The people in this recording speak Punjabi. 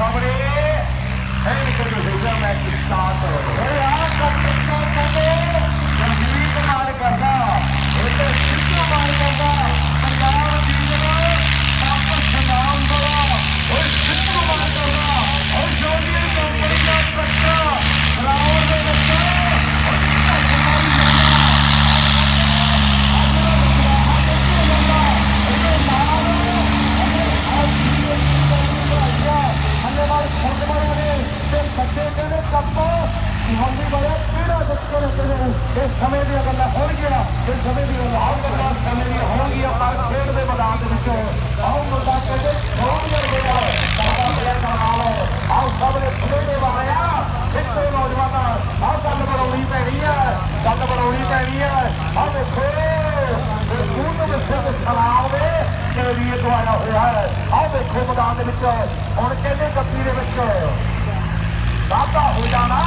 Somebody, hey, because there's a real match to start over. ਹੁੰਦੀ ਬੜਾ ਕਿਹੜਾ ਦੱਸੋ ਨੇ ਸਮੇਂ ਦੀਆਂ ਗੱਲਾਂ ਹੋਣਗੀਆਂ। ਇਹ ਸਮੇਂ ਦੀਆਂ ਗੱਲਾਂ ਗੱਲਾਂ ਸਮੇਂ ਦੀਆਂ ਹੋਣਗੀਆਂ, ਪਰ ਖੇਡ ਦੇ ਮੈਦਾਨ ਦੇ ਵਿੱਚ ਆਉਂ ਮੁੰਡਾ ਕਹਿੰਦੇ ਹੋਣਗੀਆਂ ਬੇਟਾ ਸਾਡਾ ਪਲੇਅਰ ਦਾ ਹੈ। ਆਓ ਸਭ ਨੇ ਖੁੱਲੇ ਦੇ ਵਾਰਿਆ ਇੱਥੇ ਨੌਜਵਾਨ, ਆਹ ਗੱਲ ਬਣਾਉਣੀ ਪੈਣੀ ਆ ਗੱਲ ਬਣਾਉਣੀ ਪੈਣੀ ਆ ਆਹ ਦੇਖੋ, ਇਹ ਦੇ ਸਿਰ ਸਲਾਮ ਦੇ ਕੈਰੀਏ ਦਵਾਇਆ ਹੋਇਆ ਹੈ। ਆਹ ਦੇਖੋ ਮੈਦਾਨ ਦੇ ਵਿੱਚ, ਹੁਣ ਕਹਿੰਦੇ ਗੱਪੀ ਦੇ ਵਿੱਚ? ਵਾਧਾ ਹੋ ਜਾਣਾ।